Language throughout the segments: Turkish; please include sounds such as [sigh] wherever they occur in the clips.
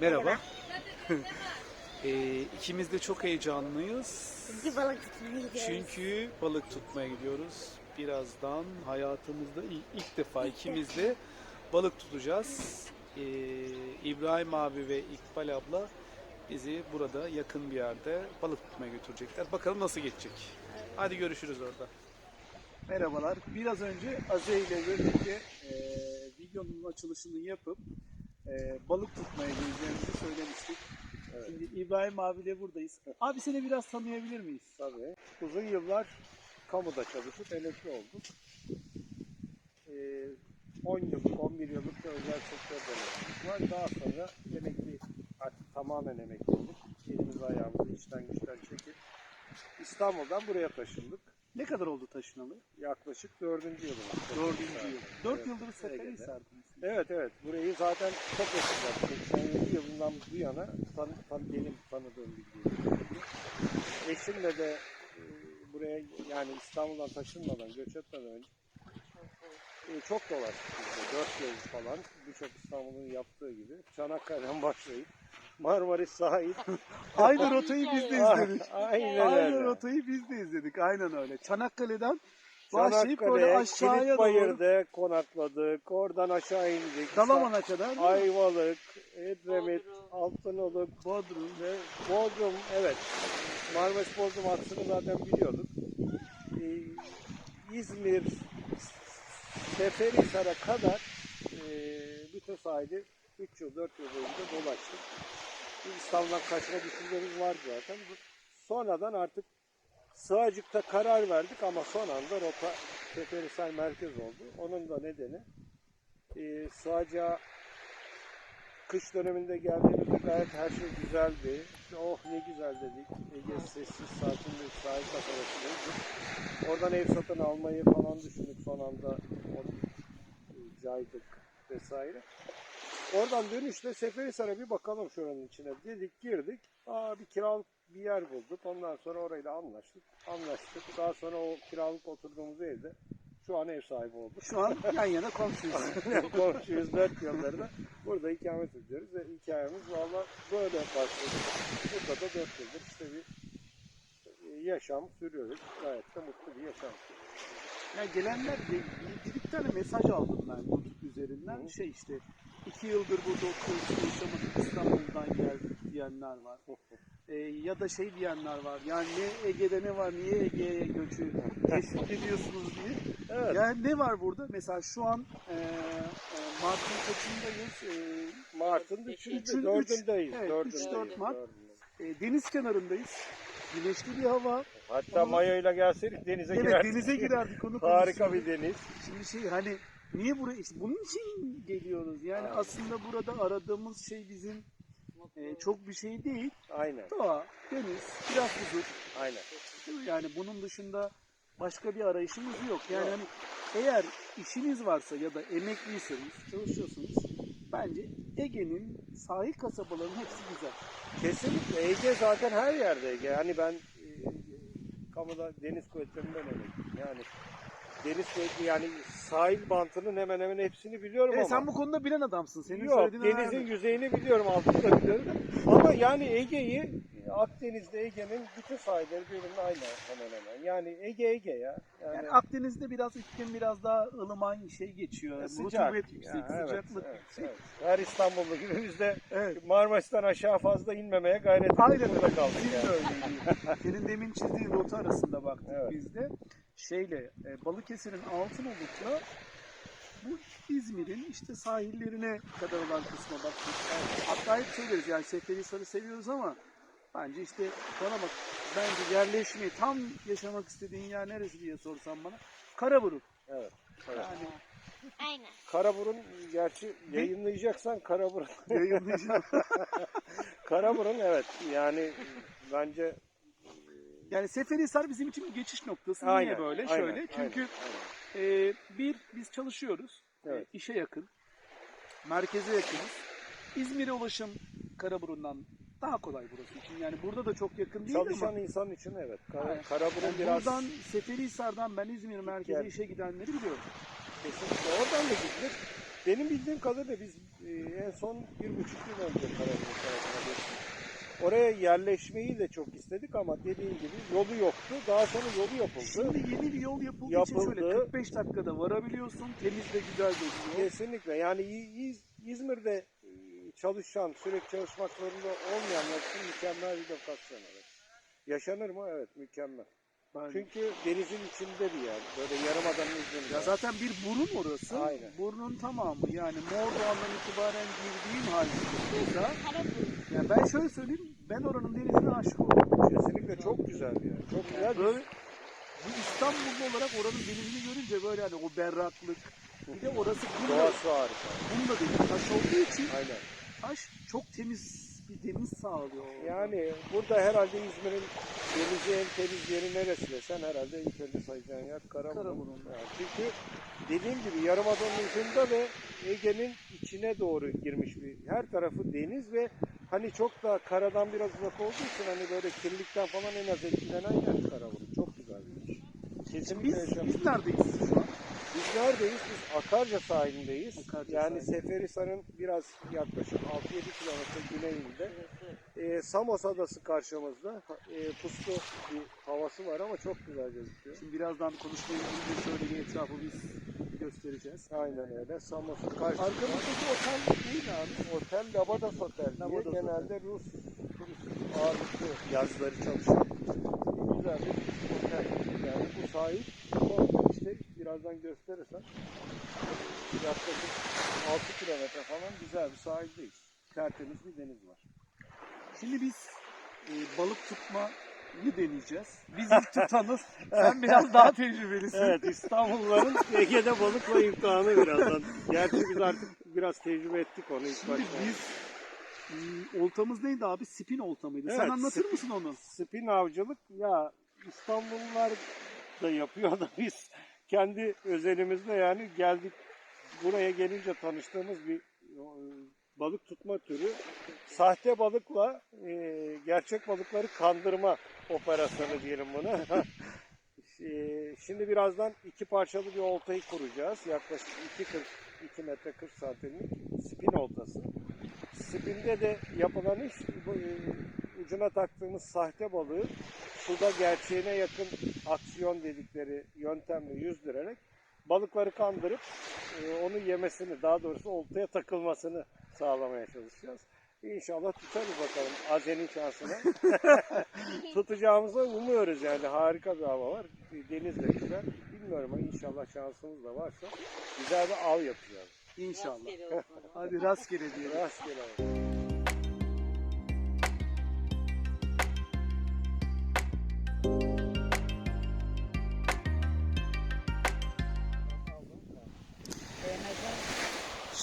Merhaba. [laughs] ee, ikimiz de çok heyecanlıyız. Bir balık tutmaya gidiyoruz. Çünkü balık tutmaya gidiyoruz. Birazdan hayatımızda ilk, ilk defa ikimiz de balık tutacağız. Ee, İbrahim abi ve İkbal abla bizi burada yakın bir yerde balık tutmaya götürecekler. Bakalım nasıl geçecek. Hadi görüşürüz orada. Merhabalar. Biraz önce Aze ile birlikte e, videonun açılışını yapıp e, balık tutmaya gideceğimizi söylemiştik. Şimdi İbrahim abiyle buradayız. Abi seni biraz tanıyabilir miyiz? Tabii. Uzun yıllar kamuda çalışıp emekli oldum. Ee, 10 yıllık, 11 yıllık da özel sektör deneyimimiz var. Daha sonra emekli, artık tamamen emekli olduk. Elimizi ayağımızı içten güçten çekip İstanbul'dan buraya taşındık. Ne kadar oldu taşınalı? Yaklaşık dördüncü yılımız. Dördüncü yıl. Dört Evet. yıldır seferi sardınız. Evet evet. Burayı zaten çok eskiden, 87 yılından bu yana tan, tan, benim tanıdığım bildiğim. Eşimle de e, buraya yani İstanbul'dan taşınmadan, göç etmeden önce e, çok dolaştık. 4 yıl falan. Birçok İstanbul'un yaptığı gibi. Çanakkale'den başlayıp Marmaris sahil. [laughs] Aynı rotayı biz de izledik. [laughs] Aynen Aynı öyle. rotayı biz de izledik. Aynen öyle. Çanakkale'den başlayıp böyle Çanakkale, aşağıya doğru Kilitbayır'da konakladık. Oradan aşağı indik. Dalaman'a kadar değil mi? Ayvalık, Edremit, Altınoluk, Bodrum. ve Bodrum, evet. Marmaris Bodrum hattını zaten biliyorduk. Ee, İzmir, Seferihisar'a kadar e, bütün sahili 3 yıl, 4 yıl boyunca dolaştık. İstanbul'dan kaçma düşüncemiz var zaten. Sonradan artık Sığacık'ta karar verdik ama son anda rota Seferihisar merkez oldu. Onun da nedeni e, Sığacak'a kış döneminde geldiğimizde gayet her şey güzeldi. İşte, oh ne güzel dedik. Ege sessiz, sakin bir sahil kasabasındayız. Oradan ev satın almayı falan düşündük son anda. O, e, caydık vesaire. Oradan dönüşte Seferihisar'a bir bakalım şuranın içine dedik girdik. Aa bir kiralık bir yer bulduk. Ondan sonra orayla anlaştık. Anlaştık. Daha sonra o kiralık oturduğumuz evde şu an ev sahibi olduk. Şu an yan yana komşuyuz. [laughs] Komşuyuz dört yıllarında burada ikamet ediyoruz ve hikayemiz valla böyle başladı. Burada da dört yıldır işte bir e, yaşam sürüyoruz. Gayet de mutlu bir yaşam. Ya gelenler bir, bir iki tane mesaj aldım ben YouTube üzerinden. Hı. Şey işte iki yıldır burada oturuyoruz, yaşamadık İstanbul'dan geldik diyenler var. Ee, ya da şey diyenler var. Yani ne Ege'de ne var, niye Ege'ye göçü [laughs] teşvik ediyorsunuz diye. Evet. Yani ne var burada? Mesela şu an e, e, Mart'ın kaçındayız? E, Mart'ın Üçün- üçüncü, dördündeyiz. evet, dördündeyiz. üç, dört Mart. dördündeyiz. e, deniz kenarındayız. Güneşli bir hava. Hatta Ama- mayoyla gelseydik denize Evet girerdik. denize girerdik onu Harika bir deniz. Şimdi şey hani niye buraya işte bunun için geliyoruz. Yani Aynen. aslında burada aradığımız şey bizim e, çok bir şey değil. Aynen. Doğa, deniz, biraz huzur. Aynen. Yani bunun dışında başka bir arayışımız yok. Yani Yok. hani eğer işiniz varsa ya da emekliyseniz, çalışıyorsunuz bence Ege'nin sahil kasabalarının hepsi güzel. Kesinlikle Ege zaten her yerde Ege. Yani ben e, kamuda deniz kuvvetlerinden emekliyim. Yani deniz kuvvetli yani sahil bantının hemen hemen hepsini biliyorum Evet, ama. sen bu konuda bilen adamsın. Senin Yok denizin önemli. yüzeyini biliyorum altını da biliyorum. Ama yani Ege'yi Akdeniz'de Ege'nin bütün sahilleri birbirine aynı hemen hemen. Yani Ege Ege ya. Yani, Yani Akdeniz'de biraz iklim biraz daha ılıman şey geçiyor. sıcak. Rutubet yüksek, Ya, evet, sıcaklık evet, yüksek. evet. Her İstanbullu gibi biz de Evet. Marmaris'ten aşağı fazla inmemeye gayret ettik. Aynen öyle. kaldık yani. de öyleydi. Senin demin çizdiğin rota arasında baktık Evet. biz de. Şeyle e, Balıkesir'in Altınoluk'la bu İzmir'in işte sahillerine kadar olan kısma baktık. Hatta hep söyleriz yani Seferihisar'ı seviyoruz ama bence işte bana bak bence yerleşmeyi tam yaşamak istediğin yer neresi diye sorsam bana Karaburun. Evet. evet. Yani Aynen. Karaburun gerçi yayınlayacaksan Karaburun. yayınlayacağım. [laughs] Karaburun evet yani bence yani Seferihisar bizim için bir geçiş noktası. aynen, Niye böyle? aynen, Şöyle. aynen, Çünkü aynen. Ee, bir, biz çalışıyoruz. Evet. Ee, işe yakın. Merkeze yakınız. İzmir'e ulaşım Karaburun'dan daha kolay burası için. Yani burada da çok yakın değil çalışan ama insan için evet. Kara, Aynen. Karaburun yani biraz buradan Seferihisar'dan ben İzmir merkeze işe gidenleri biliyorum. kesinlikle oradan da gidilir. Benim bildiğim kadarıyla biz e, en son bir buçuk yıl önce Karaburun oraya yerleşmeyi de çok istedik ama dediğim gibi yolu yoktu. Daha sonra yolu yapıldı. Şimdi yeni bir yol yapıldığı için Yapıldı. şöyle 45 dakikada varabiliyorsun. Temiz ve güzel gözüküyor. Kesinlikle yani İz- İzmir'de e, çalışan, sürekli çalışmak zorunda olmayanlar için mükemmel bir lokasyon. Evet. Yaşanır mı? Evet mükemmel. Ben- Çünkü denizin içinde bir yer. Böyle yarımadanın ucunda. Ya zaten bir burun orası. Aynen. Burnun tamamı yani Mordoğan'dan itibaren girdiğim halde burada. Ya ben şöyle söyleyeyim, ben oranın denizine aşık oldum. Kesinlikle çok güzel bir yer. Çok güzel. Böyle bu İstanbullu olarak oranın denizini görünce böyle hani o berraklık. Bir de orası kum da, Doğası harika. kum da değil, taş olduğu için Aynen. taş çok temiz bir deniz sağlıyor. orada. Yani burada herhalde İzmir'in denizi en temiz yeri neresi desen herhalde ilk önce sayacağın yer Karaburun. Karaburun. Yani çünkü dediğim gibi Yarımada'nın ucunda ve Ege'nin içine doğru girmiş bir her tarafı deniz ve hani çok da karadan biraz uzak olduğu için hani böyle kirlilikten falan en az etkilenen yer Karaburun. Çok güzel bir yer. Kesinlikle Biz, yaşanır. biz neredeyiz şu an? Biz neredeyiz? Biz Akarca sahilindeyiz. Akarca yani sahili. Seferihisar'ın biraz yaklaşık 6-7 kilometre güneyinde. Ee, Samos Adası karşımızda. Ee, puslu bir havası var ama çok güzel gözüküyor. Şimdi birazdan konuşmaya girince şöyle bir etrafı biz göstereceğiz. Aynen öyle. Samos'un karşısında. Arkamızdaki otel neydi abi? Otel Labadas Otel diye Labadas genelde Rus turist ağırlıklı yazları çalışan güzel bir otel. Yani bu sahil işte birazdan gösterirsem yaklaşık 6 kilometre falan güzel bir sahildeyiz. Tertemiz bir deniz var. Şimdi biz e, balık tutmayı deneyeceğiz. Biz ilk tutanız. Sen biraz daha tecrübelisin. Evet İstanbulluların [laughs] Ege'de balıkla imtihanı birazdan. Gerçi biz artık biraz tecrübe ettik onu ilk Şimdi başta. biz e, oltamız neydi abi? Spin olta mıydı? Sen Evet, anlatır spin- mısın onu? Spin avcılık ya İstanbullular da yapıyor da biz kendi özelimizde yani geldik buraya gelince tanıştığımız bir e, balık tutma türü. Sahte balıkla e, gerçek balıkları kandırma operasyonu diyelim buna. [laughs] E, Şimdi birazdan iki parçalı bir oltayı kuracağız. Yaklaşık 2, 2 metre 40 santimlik spin oltası. Spinde de yapılan iş bu, e, ucuna taktığımız sahte balığı suda gerçeğine yakın aksiyon dedikleri yöntemle yüzdürerek balıkları kandırıp e, onu yemesini daha doğrusu oltaya takılmasını sağlamaya çalışacağız. İnşallah tutarız bakalım Azen'in şansına. [laughs] Tutacağımızı umuyoruz yani harika bir hava var. Deniz de güzel. Bilmiyorum ama inşallah şansımız da varsa güzel bir av yapacağız. İnşallah. [laughs] Hadi rastgele diyelim. Rastgele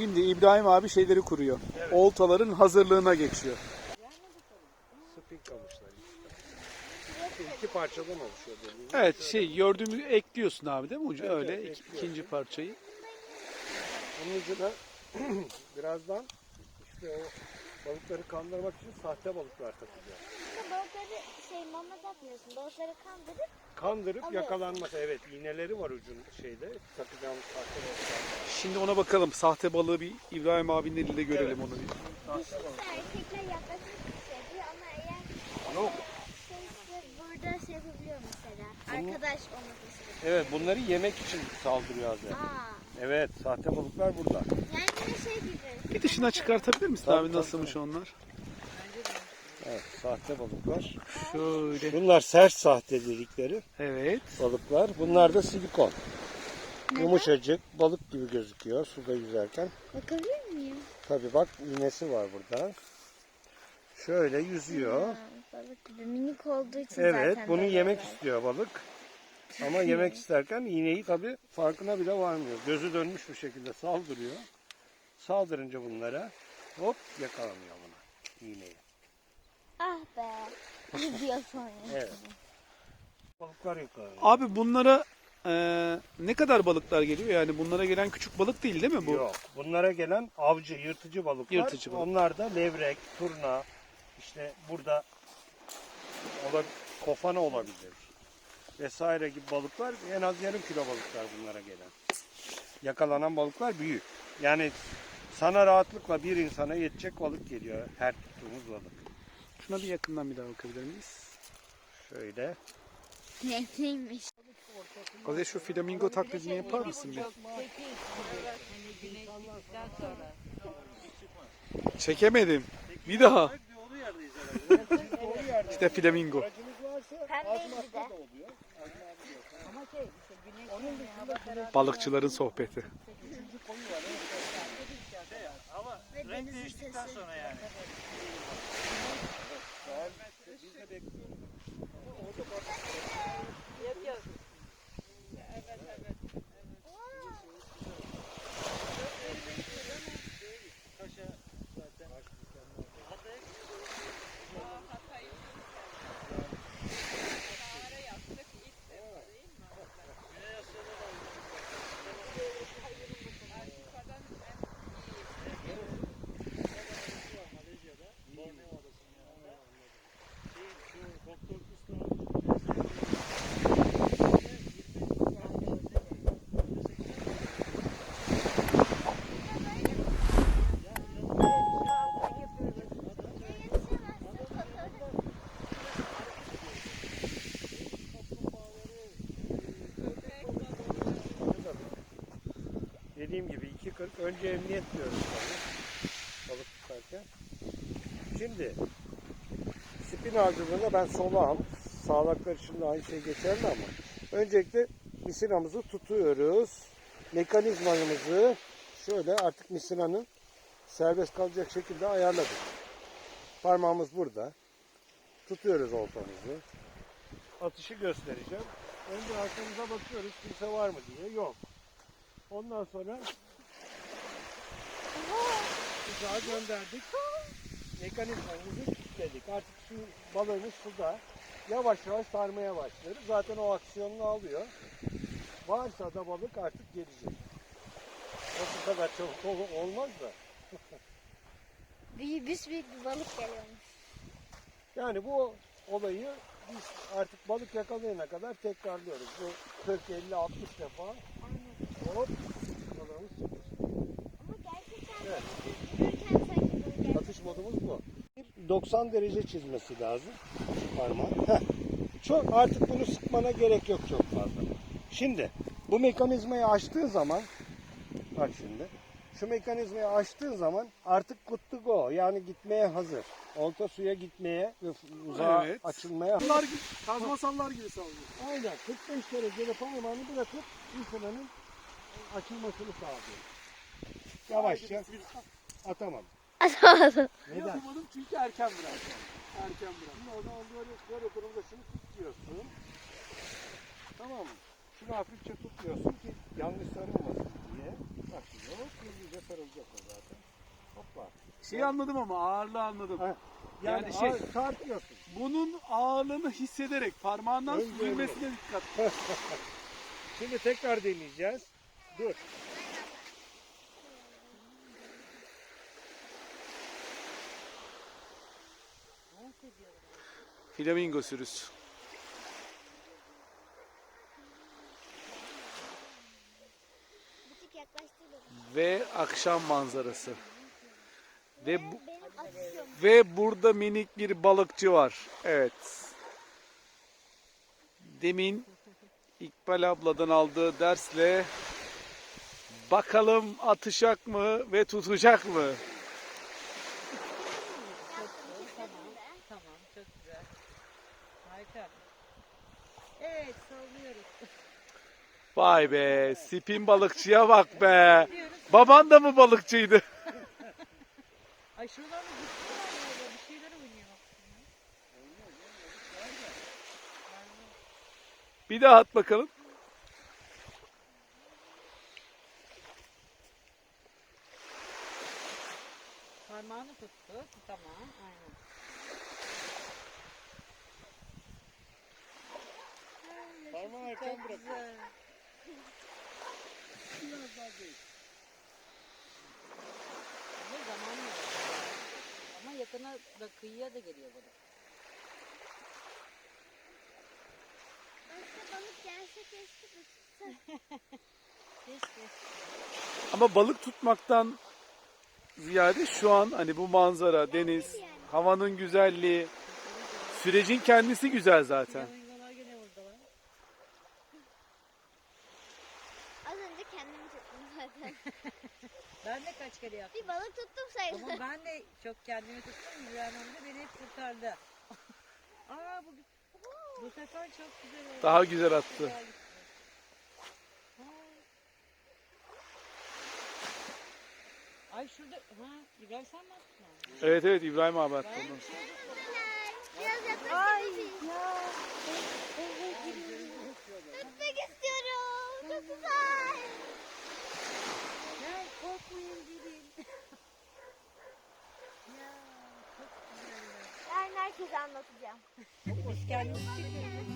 Şimdi İbrahim abi şeyleri kuruyor. Oltaların hazırlığına geçiyor. Spin kamışları işte. İki parçadan oluşuyor. Evet şey gördüğümü ekliyorsun abi değil mi ucu? Evet, Öyle evet, ikinci parçayı. Onun ucuna [clears throat] birazdan işte o balıkları kandırmak için sahte balıklar takacağız. İşte balıkları şey mama yapmıyorsun. Balıkları kandırıp Kandırıp yakalanması. Evet iğneleri var ucun şeyde takacağımız sahte balıklar. Şimdi ona bakalım. Sahte balığı bir İbrahim abinin eliyle görelim onu bir. erkekler yaklaşık seviyor ama eğer Yok. şeyse burada şey yapabiliyor mesela. Arkadaş olmak istiyor. Evet bunları yemek için saldırıyor. Aa. Evet sahte balıklar burada. Yani yine şey gibi. Bir dışına çıkartabilir misin Tabii, abi tabii, nasılmış onlar? Evet sahte balıklar. Şöyle. Bunlar sert sahte dedikleri Evet. balıklar. Bunlar da silikon. Yumuşacık balık gibi gözüküyor suda yüzerken. Bakabilir miyim? Tabi bak iğnesi var burada. Şöyle yüzüyor. Ha, balık gibi minik olduğu için Evet zaten bunu böyle yemek var. istiyor balık. Ama yemek isterken iğneyi tabi farkına bile varmıyor. Gözü dönmüş bir şekilde saldırıyor. Saldırınca bunlara hop yakalanıyor buna iğneyi. Ah be. Gidiyor sonra. Evet. Balıklar yakalanıyor. Abi bunlara eee, ne kadar balıklar geliyor? Yani bunlara gelen küçük balık değil değil mi bu? Yok. Bunlara gelen avcı, yırtıcı balıklar. Yırtıcı balık. Onlar da levrek, turna, işte burada ola, kofana olabilir. Vesaire gibi balıklar en az yarım kilo balıklar bunlara gelen. Yakalanan balıklar büyük. Yani sana rahatlıkla bir insana yetecek balık geliyor her tuttuğumuz balık. Şuna bir yakından bir daha bakabilir miyiz? Şöyle. Nefliymiş. Aziz şu flamingo taklidini yapar mısın bir? Çekemedim. Bir daha. İşte flamingo. Aracınız varsa Pembeydi de. da oluyor. Balıkçıların sohbeti. Ve denizin sesi. Dediğim gibi 2.40 önce emniyet diyoruz tabii. Balık tutarken. Şimdi spin avcılığında ben solağım. Sağlaklar için de aynı şey geçerli ama öncelikle misinamızı tutuyoruz. Mekanizmamızı şöyle artık misinanın serbest kalacak şekilde ayarladık. Parmağımız burada. Tutuyoruz oltamızı. Atışı göstereceğim. Önce arkamıza bakıyoruz kimse var mı diye. Yok. Ondan sonra tuzağa gönderdik. Mekanizmamızı kilitledik. Artık şu balığımız suda. Yavaş yavaş sarmaya başlıyoruz. Zaten o aksiyonunu alıyor. Varsa da balık artık gelecek. O bu kadar çabuk ol- olmaz da. Büyük büyük bir balık geliyormuş. Yani bu olayı biz artık balık yakalayana kadar tekrarlıyoruz. Bu 40, 50, 60 defa hop balığımız çıkıyor. Ama gerçekten Evet. yürürken sanki böyle Atış modumuz bu. 90 derece çizmesi lazım parmağın. Heh. Çok artık bunu sıkmana gerek yok çok fazla. Şimdi bu mekanizmayı açtığın zaman bak şimdi şu mekanizmayı açtığın zaman artık good to go yani gitmeye hazır. Olta suya gitmeye ve uzağa Evet. açılmaya Sallar gibi, kazma sallar gibi sallıyor. Aynen 45 derecede parmağını bırakıp insanın açılmasını sağlıyor. Yavaşça atamam. Atamadım. Neden? Yapamadım çünkü erken bıraktım. Erken bıraktım. Şimdi o zaman böyle, böyle durumda şunu tutuyorsun. Tamam mı? Şunu hafifçe tutuyorsun ki yanlış sarılmasın diye. Bak şimdi hop hızlıca sarılacak o zaten. Hoppa. Şeyi anladım ama ağırlığı anladım. Ha, Yani, Yani şey- tartıyorsun. Bunun ağırlığını hissederek parmağından Önce süzülmesine dikkat. [laughs] Şimdi tekrar deneyeceğiz. Dur. Flamingo sürüsü. Ve akşam manzarası. Ve bu, ve burada minik bir balıkçı var. Evet. Demin İkbal abladan aldığı dersle bakalım atacak mı ve tutacak mı? Tamam, çok güzel. Harika. Evet, sallıyoruz. Vay be, spin balıkçıya bak be. Baban da mı balıkçıydı? Ay şuradan da. Bir daha at bakalım. Parmağını tuttu. Tamam, aynen. Parmağı erken bırak. Biraz daha değil. Ama zamanı var. Ama yakına da kıyıya da geliyor bu da. Başka balık gelse keşke tutsa. [laughs] Keşke. Ama balık tutmaktan ziyade şu an hani bu manzara, deniz, havanın güzelliği, sürecin kendisi güzel zaten. Az önce kendimi tuttum zaten. [laughs] Ben de kaç kere yaptım. Bir balık tuttum sayılır. Ama ben de çok kendimi tuttum. İbrahim amca beni hep kurtardı. [laughs] Aa bu, bu sefer çok güzel oldu. Daha güzel attı. Güzel gitti. Aa. Ay şurada, ha İbrahim sen mi attın? Evet evet İbrahim abi attı Ben onu. Biraz Ay bir ya. Tutmak istiyorum. Çok güzel. Gel korkmayın dedim. ya çok güzel. Yarın herkese anlatacağım. Biz kendimiz çekiyoruz.